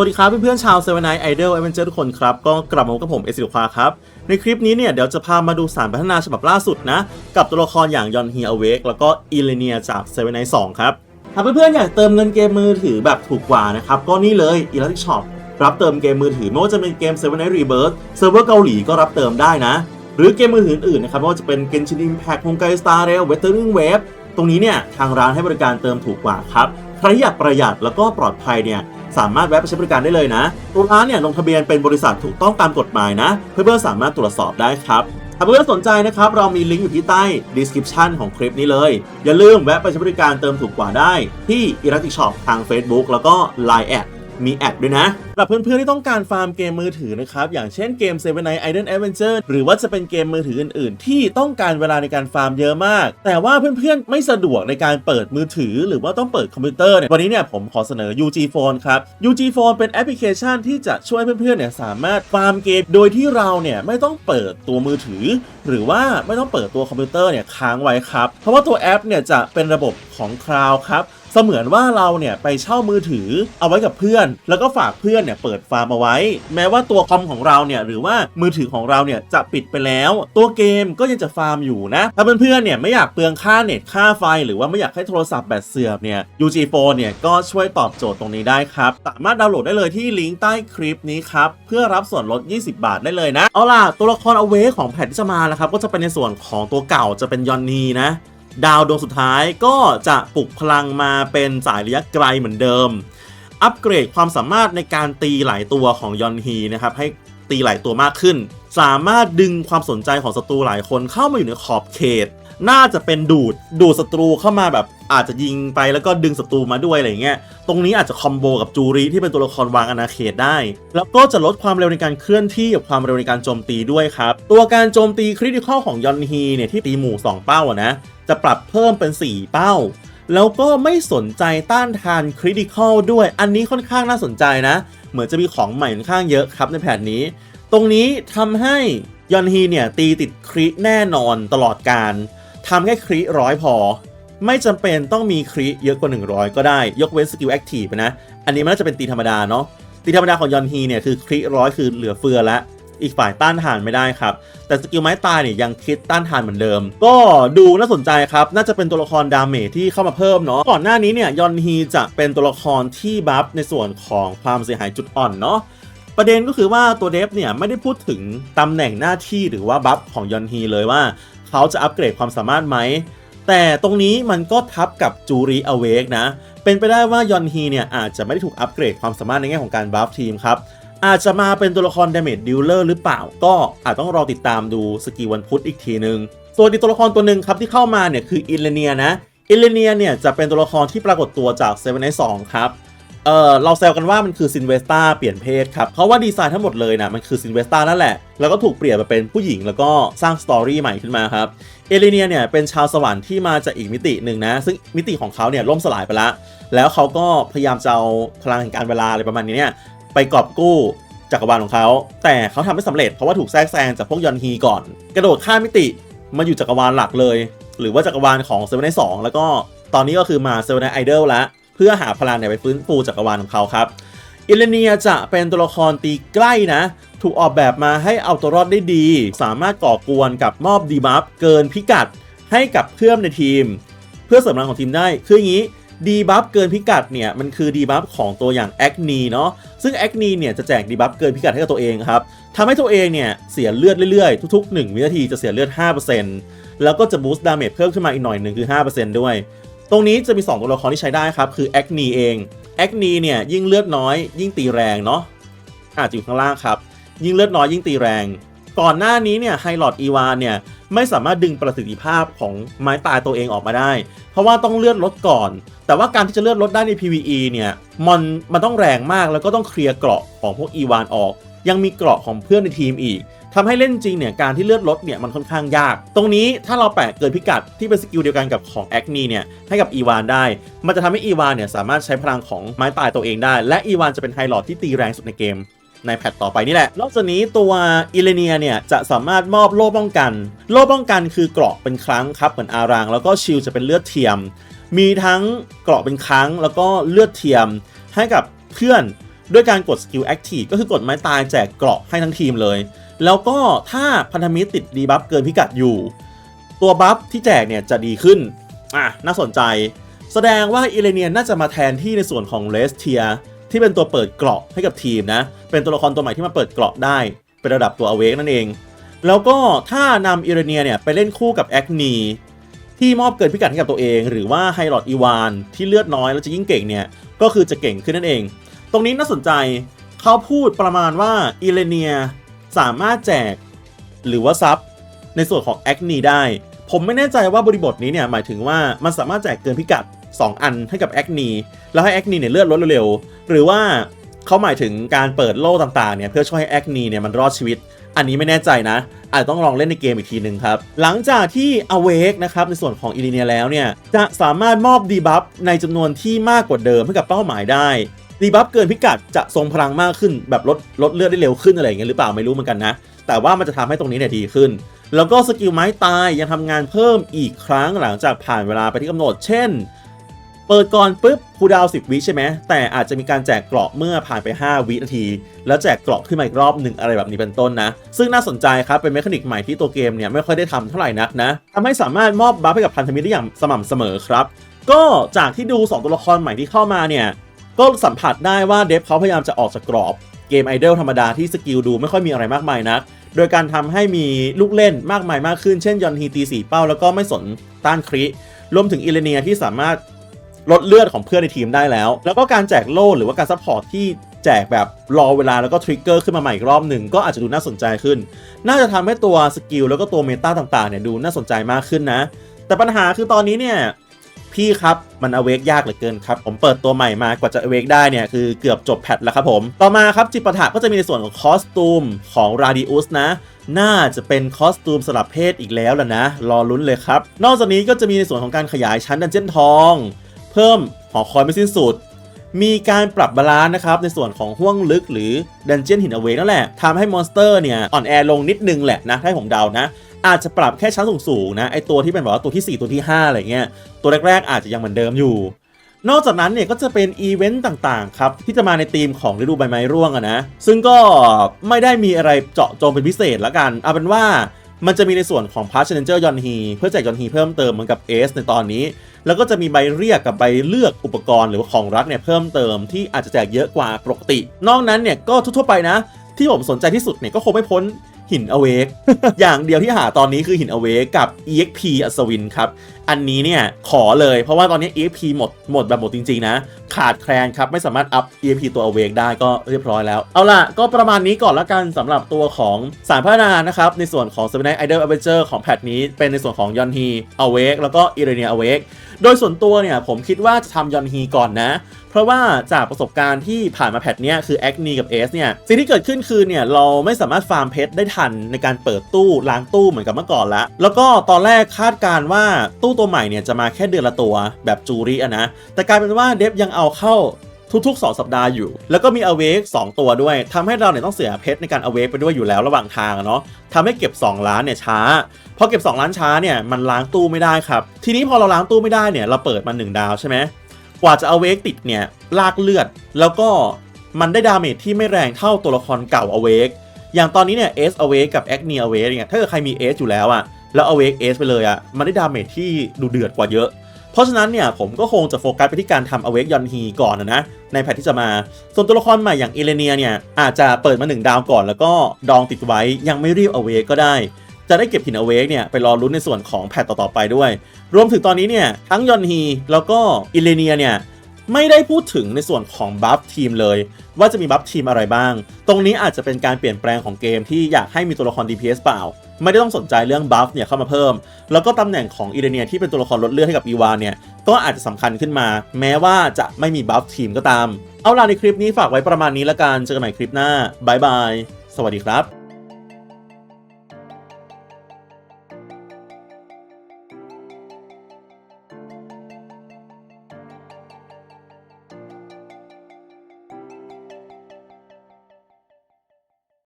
วัสดีครับเพื่อนๆชาวเซเว่นไนไอดอลเอเวนเจอร์ทุกคนครับ ก็กลับมาพบกับผมเอซิลควาครับ ในคลิปนี้เนี่ยเดี๋ยวจะพามาดูสารพัฒนาฉบับล่าสุดนะ กับตัวละครอย่างยอนฮีอเวกแล้วก็อีเลเนียจากเซเว่นไนสองครับถ้าเพื่อนๆอยากเติมเงินเกมมือถือแบบถูกกว่านะครับ ก็นี่เลย e l a s t i c Shop รับเติมเกมมือถือไม่ว่าจะเป็นเกม Seven Nights Rebirth เซิร์ฟเวอร์เกาหลีก็รับเติมได้นะ หรือเกมมือถืออื่นๆนะครับไม่ว่าจะเป็น Genshin Impact ฮงไกสตาร์เรลเวทเทอร์ g งเวฟตรงนี้เนี่ยทางร้านให้บริการเติมถูกกว่าครับใครอยากประหยัดแล้วก็ปลอดภัยเนี่ย สามารถแวะไปใช้บริการได้เลยนะ ตัวร้านเนี่ยลงทะเบียนเป็นบริษัทถูกต้องตามกฎหมายนะ เพื่อนๆสามารถตรวจสอบได้ครับหากเพื่อนสนใจนะครับ เรามีลิงก์อยู่ที่ใต้ description ของคลิปนี้เลย อย่าลืมแวะไปใช้บริการเติมถูกกว่าได้ ที่ e r a t i c Shop ทาง Facebook แล้วก็ Line แอด มีแอดด้วยนะสำหรับเพื่อนๆที่ต้องการฟาร์มเกมมือถือนะครับ อย่างเช่นเกม Seven Nights Idle Adventure หรือว่าจะเป็นเกมมือถืออื่นๆ ที่ต้องการเวลาในการฟาร์มเยอะมาก แต่ว่าเพื่อนๆไม่สะดวกในการเปิดมือถือ หรือว่าต้องเปิดคอมพิวเตอร์เนี่ยวันนี้เนี่ยผมขอเสนอ UG Phone ครับ UG Phone เป็นแอปพลิเคชันที่จะช่วยเพื่อนๆเนี่ยสามารถฟาร์มเกม โดยที่เราเนี่ยไม่ต้องเปิดตัวมือถือ หรือว่าไม่ต้องเปิดตัวคอมพิวเตอร์เนี่ยค้างไว้ครับ เพราะว่าตัวแอปเนี่ยจะเป็นระบบของคลาวครับ มือนว่าเราเนี่ยไปเช่ามือถือเอาไว้กับเพื่อน แล้วก็ฝากเพื่อนเนี่ยเปิดฟาร์มเอาไว้ แม้ว่าตัวคอมของเราเนี่ยหรือว่ามือถือของเราเนี่ยจะปิดไปแล้ว ตัวเกมก็ยังจะฟาร์มอยู่นะ ถ้าเพื่อนๆเนี่ยไม่อยากเปลืองค่าเน็ตค่าไฟ หรือว่าไม่อยากให้โทรศัพท์แบตเสื่อมเนี่ย UG Phone เนี่ยก็ช่วยตอบโจทย์ตรงนี้ได้ครับ สามารถดาวน์โหลดได้เลยที่ลิงก์ใต้คลิปนี้ครับเพื่อรับส่วนลด 20 บาทได้เลยนะ เอาล่ะตัวละครอเวของแพทที่จะมาแล้วครับก็จะเป็นในส่วนของตัวเก่าจะเป็นยอนนีนะ ดาวดวงสุดท้ายก็จะปลุกพลังมาเป็นสายระยะไกลเหมือนเดิม อัปเกรดความสามารถในการตีหลายตัวของยอนฮีนะครับให้ตีหลายตัวมากขึ้น สามารถดึงความสนใจของศัตรูหลายคนเข้ามาอยู่ในขอบเขต น่าจะเป็นดูดดูดศัตรูเข้ามาแบบอาจจะยิงไปแล้วก็ดึงศัตรูมาด้วยอะไรเงี้ย ตรงนี้อาจจะคอมโบกับจูริที่เป็นตัวละครวางอาณาเขตได้ แล้วก็จะลดความเร็วในการเคลื่อนที่กับความเร็วในการโจมตีด้วยครับ ตัวการโจมตีคริติคอลของยอนฮีเนี่ยที่ตีหมู่ 2 เป้าอะนะ จะปรับเพิ่มเป็น 4 เป้า แล้วก็ไม่สนใจต้านทานคริติคอลด้วย อันนี้ค่อนข้างน่าสนใจนะ เหมือนจะมีของใหม่ค่อนข้างเยอะครับในแผนนี้ ตรงนี้ทำให้ยอนฮีเนี่ยตีติดคริแน่นอนตลอดการทำแค่คริร้อยพอ ไม่จำเป็นต้องมีคริเยอะกว่า 100 ก็ได้ ยกเว้นสกิลแอคทีฟนะ อันนี้มันน่าจะเป็นตีธรรมดาเนาะตีธรรมดาของยอนฮีเนี่ยคือคริร้อยคือเหลือเฟือแล้ว อีกฝ่ายต้านทานไม่ได้ครับ แต่สกิลไม้ตายเนี่ยยังคิดต้านทานเหมือนเดิม ก็ดูน่าสนใจครับ น่าจะเป็นตัวละครดาเมจที่เข้ามาเพิ่มเนาะก่อนหน้านี้เนี่ยยอนฮีจะเป็นตัวละครที่บัฟในส่วนของความเสียหายจุดอ่อนเนาะประเด็นก็คือว่าตัวเดฟเนี่ยไม่ได้พูดถึงตำแหน่งหน้าที่หรือว่าบัฟของยอนฮีเลยว่า เขาจะอัปเกรดความสามารถไหมแต่ตรงนี้มันก็ทับกับจูริอเวกนะ เป็นไปได้ว่ายอนฮีเนี่ยอาจจะไม่ได้ถูกอัปเกรดความสามารถในแง่ของการบัฟทีมครับ อาจจะมาเป็นตัวละคร Damage Dealer หรือเปล่า ก็อาจต้องรอติดตามดูสกีวันพุธอีกทีนึง ส่วนอีกตัวละครตัวหนึ่งครับที่เข้ามาเนี่ยคืออิเลเนียนะอิเลเนียเนี่ยจะเป็นตัวละครที่ปรากฏตัวจากเซเว่นไนสองครับเออเราแซวกันว่ามันคือซินเวสตาเปลี่ยนเพศครับ เพราะว่าดีไซน์ทั้งหมดเลยนะมันคือซินเวสตานั่นแหละ แล้วก็ถูกเปลี่ยนมาเป็นผู้หญิงแล้วก็สร้างสตอรี่ใหม่ขึ้นมาครับ เอเลเนียเนี่ยเป็นชาวสวรรค์ที่มาจากอีกมิติหนึ่งนะ ซึ่งมิติของเขาเนี่ยล่มสลายไปแล้วแล้วเขาก็พยายามจะเอาพลังแห่งการเวลาอะไรประมาณนี้เนี่ย ไปกอบกู้จักรวาลของเขา แต่เขาทำไม่สำเร็จเพราะว่าถูกแทรกแซงจากพวกยอนฮีก่อน กระโดดข้ามมิติมาอยู่จักรวาลหลักเลย หรือว่าจักรวาลของเซเว่นไนสองแล้วก็ตอนนี้ก็คือมาเซเว่นไนไอดลแล้วเพื่อหาพลังเนี่ยไปฟื้นฟูจักรวาลของเขาครับอิเลเนียจะเป็นตัวละครตีใกล้นะ ถูกออกแบบมาให้เอาตัวรอดได้ดี สามารถก่อกวนกับมอบดีบัฟเกินพิกัดให้กับเพื่อนในทีม เพื่อเสริมพลังของทีมได้คืออย่างนี้ ดีบัฟเกินพิกัดเนี่ยมันคือดีบัฟของตัวอย่างแอคนีเนาะซึ่งแอคนีเนี่ยจะแจกดีบัฟเกินพิกัดให้กับตัวเองครับทำให้ตัวเองเนี่ยเสียเลือดเรื่อยๆ ทุก ๆ 1 วินาทีจะเสียเลือด 5%แล้วก็จะบูสต์ดาเมจเพิ่มขึ้นมาอีกหน่อยหนึ่งคือ 5%ด้วย ตรงนี้จะมี 2 ตัวละครที่ใช้ได้ครับ คือแอคนีเองแอคนีเนี่ยยิ่งเลือดน้อย ยิ่งตีแรงเนาะอาจจะอยู่ข้างล่างครับ ยิ่งเลือดน้อยยิ่งตีแรง ก่อนหน้านี้เนี่ยไฮลอดอีวานเนี่ย ไม่สามารถดึงประสิทธิภาพของไม้ตายตัวเองออกมาได้ เพราะว่าต้องเลือดลดก่อน แต่ว่าการที่จะเลือดลดได้ใน PVE เนี่ยมันมันต้องแรงมากแล้วก็ต้องเคลียร์เกราะของพวกอีวานออก ยังมีเกราะของเพื่อนในทีมอีกทำให้เล่นจริงเนี่ยการที่เลือดลดเนี่ยมันค่อนข้างยาก ตรงนี้ถ้าเราแปะเกินพิกัดที่เป็นสกิลเดียวกันกับของแอคนีเนี่ยให้กับอีวานได้ มันจะทำให้อีวานเนี่ยสามารถใช้พลังของไม้ตายตัวเองได้ และอีวานจะเป็นไฮลอดที่ตีแรงสุดในเกม ในแพทต่อไปนี่แหละ นอกจากนี้ตัวอิเลเนียเนี่ยจะสามารถมอบโล่ป้องกัน โล่ป้องกันคือเกราะเป็นครั้งครับเหมือนอาราง แล้วก็ชิลจะเป็นเลือดเทียม มีทั้งเกราะเป็นครั้ง แล้วก็เลือดเทียม ให้กับเพื่อนด้วยการกดสกิล Active ก็คือกดไม้ตายแจกเกราะให้ทั้งทีมเลย แล้วก็ถ้าพันธมิตรติดดีบัฟเกินพิกัดอยู่ ตัวบัฟที่แจกเนี่ยจะดีขึ้นอะน่าสนใจ แสดงว่าอิเลเนียน่าจะมาแทนที่ในส่วนของเลสเทีย ที่เป็นตัวเปิดเกราะให้กับทีมนะ เป็นตัวละครตัวใหม่ที่มาเปิดเกราะได้ เป็นระดับตัวอเวกนั่นเอง แล้วก็ถ้านำอิเลเนียเนี่ยไปเล่นคู่กับแอคนีที่มอบเกินพิกัดให้กับตัวเอง หรือว่าไฮรอดอีวานที่เลือดน้อยแล้วจะยิ่งเก่งเนี่ยก็คือจะเก่งขึ้นนั่นเอง ตรงนี้น่าสนใจเขาพูดประมาณว่าอิเลเนียสามารถแจก หรือว่าซับในส่วนของแอคนีได้ ผมไม่แน่ใจว่าบริบทนี้เนี่ยหมายถึงว่ามันสามารถแจกเกินพิกัด 2 อันให้กับแอคนี แล้วให้แอคนีเนี่ยเลือดลดเร็วๆหรือว่าเขาหมายถึงการเปิดโล่ต่างๆเนี่ยเพื่อช่วยให้แอคนีเนี่ยมันรอดชีวิต อันนี้ไม่แน่ใจนะ อาจจะต้องลองเล่นในเกมอีกทีหนึ่งครับ หลังจากที่ Awake นะครับในส่วนของอิลิเนียแล้วเนี่ย จะสามารถมอบดีบัฟในจำนวนที่มากกว่าเดิมให้กับเป้าหมายได้ดีบัฟเกินพิกัดจะทรงพลังมากขึ้นแบบลดลดเลือดได้เร็วขึ้นอะไรอย่างเงี้ยหรือเปล่าไม่รู้เหมือนกันนะ แต่ว่ามันจะทำให้ตรงนี้เนี่ยดีขึ้น แล้วก็สกิลไม้ตายยังทำงานเพิ่มอีกครั้งหลังจากผ่านเวลาไปที่กำหนด เช่น เปิดก่อนปุ๊บคูดาวน์10 วิใช่ไหมแต่อาจจะมีการแจกเกราะเมื่อผ่านไป 5 วินาที แล้วแจกเกราะขึ้นมาอีกรอบหนึ่งอะไรแบบนี้เป็นต้นนะ ซึ่งน่าสนใจครับ เป็นเมคานิกใหม่ที่ตัวเกมเนี่ยไม่ค่อยได้ทำเท่าไหร่นักนะทำให้สามารถมอบบัฟให้กับพันธมิตรได้อย่างสม่ำเสมอครับ ก็จากที่ดู 2 ตัวละครใหม่ที่เข้ามาเนี่ยก็สัมผัสได้ว่าเดฟเขาพยายามจะออกจากกรอบเกมไอดอลธรรมดาที่สกิลดูไม่ค่อยมีอะไรมากมายนัก โดยการทำให้มีลูกเล่นมากมายมากขึ้น เช่นยอนฮีตีสีเป้าแล้วก็ไม่สนต้านคริรวมถึงอิเลเนียที่สามารถ ลดเลือดของเพื่อนในทีมได้แล้ว แล้วก็การแจกโล่หรือว่าการซัพพอร์ตที่แจกแบบรอเวลาแล้วก็ทริกเกอร์ขึ้นมาใหม่อีกรอบหนึ่งก็อาจจะดูน่าสนใจขึ้น น่าจะทำให้ตัวสกิลแล้วก็ตัวเมตาต่างๆเนี่ยดูน่าสนใจมากขึ้นนะ แต่ปัญหาคือตอนนี้เนี่ยพี่ครับ มันอเวกยากเหลือเกินครับ ผมเปิดตัวใหม่มากว่าจะอเวกได้เนี่ย คือเกือบจบแพทแล้วครับผม ต่อมาครับ จิปาถะก็จะมีในส่วนของคอสตูมของราดิอุสนะ น่าจะเป็นคอสตูมสลับเพศอีกแล้วล่ะนะ รอลุ้นเลยครับ นอกจากนี้ก็จะมีในส่วนของการขยายชั้นดันเจี้ยนทอง พิ่มหอคอยไม่สิ้นสุด มีการปรับบาลานซ์นะครับในส่วนของห้วงลึกหรือดันเจียนหินอเวกนั่นแหละทำให้มอนสเตอร์เนี่ยอ่อนแอลงนิดนึงแหละนะถ้าให้ผมเดานะ อาจจะปรับแค่ชั้นสูงๆนะไอตัวที่เป็นแบบว่าตัวที่ 4 ตัวที่ 5 อะไรเงี้ยตัวแรกๆ อาจจะยังเหมือนเดิมอยู่นอกจากนั้นเนี่ยก็จะเป็นอีเวนต์ต่างๆครับ ที่จะมาในธีมของฤดูใบไม้ร่วงอะนะ ซึ่งก็ไม่ได้มีอะไรเจาะจงเป็นพิเศษละกัน เอาเป็นว่ามันจะมีในส่วนของพาร์ชเนเจอร์ยอนฮีเพื่อแจกยอนฮีเพิ่มเติมเหมือนกับเอสในตอนนี้ แล้วก็จะมีใบเรียกกับใบเลือกอุปกรณ์หรือว่าของรักเนี่ยเพิ่มเติมที่อาจจะแจกเยอะกว่าปกติ นอกนั้นเนี่ยก็ทั่วไปนะ ที่ผมสนใจที่สุดเนี่ยก็คงไม่พ้นหินอเวก อย่างเดียวที่หาตอนนี้คือหินอเวกกับ EXP อัศวินครับ อันนี้เนี่ยขอเลย เพราะว่าตอนนี้ E.P. หมดหมดแบบหมดจริง ๆ นะ ขาดแคลนครับ ไม่สามารถอัพ E.P. ตัว Awake ได้ก็เรียบร้อยแล้ว เอาล่ะ ก็ประมาณนี้ก่อนละกันสำหรับตัวของสารพัฒนานะครับ ในส่วนของ s e v e n i t Idol Adventure ของแพทนี้ เป็นในส่วนของยอนฮี Awake แล้วก็ i r e n i a Awake โดยส่วนตัวเนี่ยผมคิดว่าจะทำยอนฮีก่อนนะ เพราะว่าจากประสบการณ์ที่ผ่านมาแพทเนี้ยคือแอคนีกับเอสเนี่ยสิ่งที่เกิดขึ้นคือเนี่ยเราไม่สามารถฟาร์มเพชรได้ทันในการเปิดตู้ล้างตู้เหมือนกับเมื่อก่อนละแล้วก็ตอนแรกคาดการณ์ว่าตู้ตัวใหม่เนี่ยจะมาแค่เดือนละตัวแบบจูริอะนะ แต่กลายเป็นว่าเดฟยังเอาเข้าทุกๆ 2 สัปดาห์อยู่ แล้วก็มีอเวก2ตัวด้วยทำให้เราเนี่ยต้องเสียเพชรในการอเวกไปด้วยอยู่แล้วระหว่างทางเนาะทำให้เก็บ 2 ล้านเนี่ยช้า พอเก็บ 2 ล้านช้าเนี่ยมันล้างตู้ไม่ได้ครับ ทีนี้พอเราล้างตู้ไม่ได้เนี่ยเราเปิดมา 1 ดาวใช่ไหมกว่าจะอเวกติดเนี่ยลากเลือด แล้วก็มันได้ดาเมจที่ไม่แรงเท่าตัวละครเก่าอเวกอย่างตอนนี้เนี่ยเอสอเวกกับแอคเนียอเวกเนี่ยถ้าเกิดใครมีเอสอยู่แล้วอะ แล้วอเวกเอสไปเลยอะมันได้ดาเมจที่ดูเดือดกว่าเยอะ เพราะฉะนั้นเนี่ยผมก็คงจะโฟกัสไปที่การทำอเวกยอนฮีก่อนนะนะในแพทที่จะมา ส่วนตัวละครใหม่อย่างเอเลเนียเนี่ยอาจจะเปิดมา 1 ดาวก่อน แล้วก็ดองติดไว้ยังไม่รีบอเวกก็ได้จะได้เก็บหินอเวกเนี่ยไปรอลุ้นในส่วนของแพทต่อๆไปด้วย รวมถึงตอนนี้เนี่ยทั้งยอนฮีแล้วก็อิเลเนียเนี่ย ไม่ได้พูดถึงในส่วนของบัฟทีมเลย ว่าจะมีบัฟทีมอะไรบ้าง ตรงนี้อาจจะเป็นการเปลี่ยนแปลงของเกมที่อยากให้มีตัวละคร DPS เปล่า ไม่ได้ต้องสนใจเรื่องบัฟเนี่ยเข้ามาเพิ่ม แล้วก็ตำแหน่งของอีเดเนียที่เป็นตัวละครลดเลือดให้กับอีวานเนี่ยก็อาจจะสำคัญขึ้นมา แม้ว่าจะไม่มีบัฟทีมก็ตาม เอาล่ะในคลิปนี้ฝากไว้ประมาณนี้ละกันเจอกันใหม่คลิปหน้าบายบายสวัสดีครับ